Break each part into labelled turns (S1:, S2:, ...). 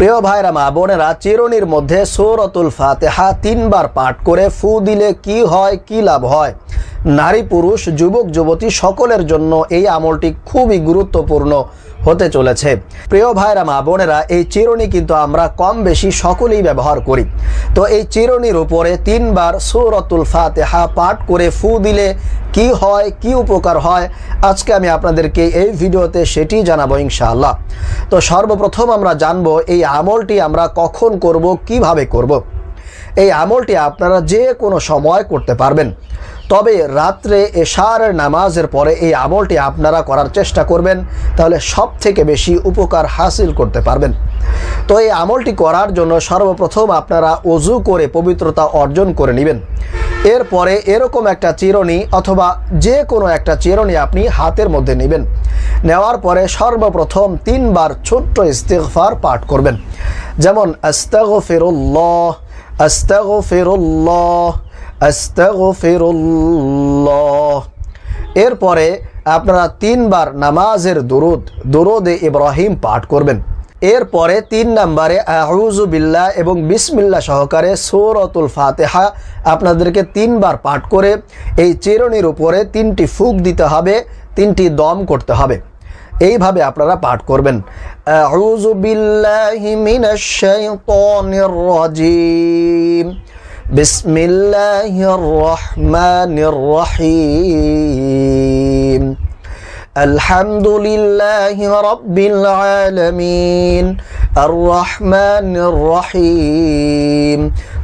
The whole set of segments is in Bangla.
S1: প্রিয় ভাইরা, মা বোনেরা, চিরনির মধ্যে সৌরতুল ফাতেহা তিনবার পাঠ করে ফু দিলে কি হয়, কি লাভ হয়? নারী পুরুষ, যুবক, যুবতী সকলের জন্য এই আমলটি খুবই গুরুত্বপূর্ণ। হতে চলেছে। প্রিয় ভাইরা, মা বোনেরা, এই চিরুনি কিন্তু আমরা কম বেশি সকলেই ব্যবহার করি। তো এই চিরুনির উপরে তিনবার সৌরতুল ফাতেহা পাঠ করে ফু দিলে কি হয়, কি উপকার হয়, আজকে আমি আপনাদেরকে এই ভিডিওতে সেটি জানাব ইনশাআল্লাহ। তো সর্বপ্রথম আমরা জানব এই আমলটি আমরা কখন করব, কীভাবে করব। এই আমলটি আপনারা যে কোনো সময় করতে পারবেন। তবে রাত্রে এশার নামাজের পরে এই আমলটি আপনারা করার চেষ্টা করবেন, তাহলে সব থেকে বেশি উপকার হাসিল করতে পারবেন। তো এই আমলটি করার জন্য সর্বপ্রথম আপনারা অজু করে পবিত্রতা অর্জন করে নেবেন। এরপরে এরকম একটা চিরনি অথবা যে কোনো একটা চিরনি আপনি হাতের মধ্যে নেবেন। নেওয়ার পরে সর্বপ্রথম তিনবার ছোট্ট ইস্তেগফার পাঠ করবেন। যেমন, আস্তাগফিরুল্লাহ আস্তাগফিরুল্লাহ আস্তাগফিরুল্লাহ। এরপরে আপনারা তিনবার নামাজের দুরুদ, দুরুদে ইব্রাহিম পাঠ করবেন। এরপরে তিন নম্বরে বিল্লাহ এবং বিসমিল্লা সহকারে সৌরতুল ফাতেহা আপনাদেরকে তিনবার পাঠ করে এই চিরনির উপরে তিনটি ফুক দিতে হবে, তিনটি দম করতে হবে। এইভাবে আপনারা পাঠ করবেন আউযু বিল্লাহি মিনাশ শাইতানির রাজিম বিসমিল্লাহির রহমানির রহিম الحمد لله رب العالمين الرحمن الرحيم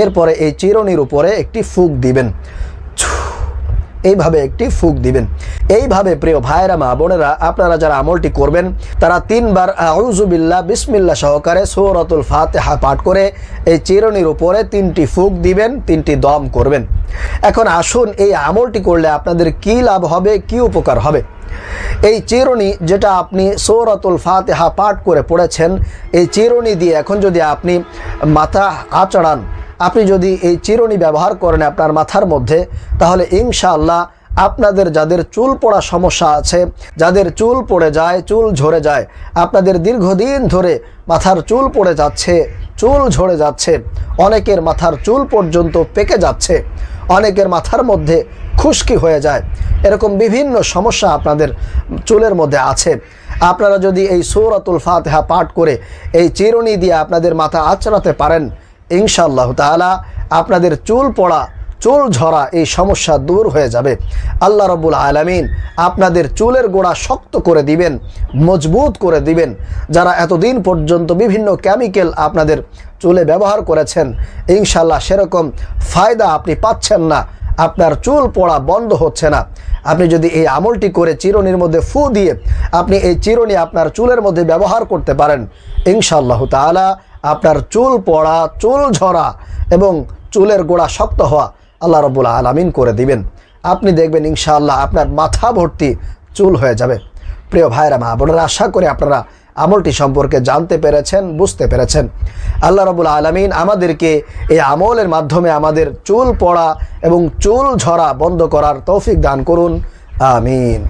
S1: এরপরে এই চিরনির উপরে একটি ফুক দিবেন। এইভাবে একটি ফুক দিবেন। এইভাবে প্রিয় ভাইরা মা বোনেরা, আপনারা যারা আমলটি করবেন, তারা তিনবার আউজুবিল্লাহ বিসমিল্লা সহকারে সৌরতুল ফাতেহা পাঠ করে এই চিরনির উপরে তিনটি ফুক দিবেন, তিনটি দম করবেন। এখন আসুন এই আমলটি করলে আপনাদের কি লাভ হবে, কি উপকার হবে? এই চিরুনি যেটা আপনি সৌরতুল ফাতেহা পাঠ করে পড়েছেন, এই চিরুনি দিয়ে এখন যদি আপনি মাথা আচড়ান আপনি যদি এই চিরুনি ব্যবহার করেন আপনার মাথার মধ্যে, তাহলে ইনশাআল্লাহ আপনাদের যাদের চুল পড়া সমস্যা আছে, যাদের চুল পড়ে যায়, চুল ঝরে যায়, আপনাদের দীর্ঘদিন ধরে মাথার চুল পড়ে যাচ্ছে, চুল ঝরে যাচ্ছে, অনেকের মাথার চুল পর্যন্ত পেকে যাচ্ছে, অনেকের মাথার মধ্যে খুশকি হয়ে যায়, এরকম বিভিন্ন সমস্যা আপনাদের চুলের মধ্যে আছে। আপনারা যদি এই সৌরাতুল ফাতেহা পাঠ করে এই চিরুনি দিয়ে আপনাদের মাথা আচড়াতে পারেন ইনশাআল্লাহ তাআলা আপনাদের চুল পড়া, চুল ঝরা এই সমস্যা দূর হয়ে যাবে। আল্লাহ রব্বুল আলমিন আপনাদের চুলের গোড়া শক্ত করে দিবেন, মজবুত করে দিবেন। যারা এতদিন পর্যন্ত বিভিন্ন কেমিক্যাল আপনাদের চুলে ব্যবহার করেছেন ইনশাল্লাহ সেরকম ফায়দা আপনি পাচ্ছেন না। আপনার চুল পড়া বন্ধ হচ্ছে না। আপনি যদি এই আমলটি করে চিরনির মধ্যে ফু দিয়ে আপনি এই চিরনি আপনার চুলের মধ্যে ব্যবহার করতে পারেন, ইনশাআল্লাহ তাআলা আপনার চুল পড়া, চুল ঝরা এবং চুলের গোড়া শক্ত হওয়া আল্লাহ রব্বুল আলামিন করে দিবেন। আপনি দেখবেন ইনশাআল্লাহ আপনার মাথা ভর্তি চুল হয়ে যাবে। প্রিয় ভাইরা, মা বোনেরা, আশা করে আপনারা আমলটি সম্পর্কে জানতে পেরেছেন, বুঝতে পেরেছেন। আল্লাহ রবুল আলমিন আমাদেরকে এই আমলের মাধ্যমে আমাদের চুল পড়া এবং চুল ঝরা বন্ধ করার তৌফিক দান করুন। আমিন।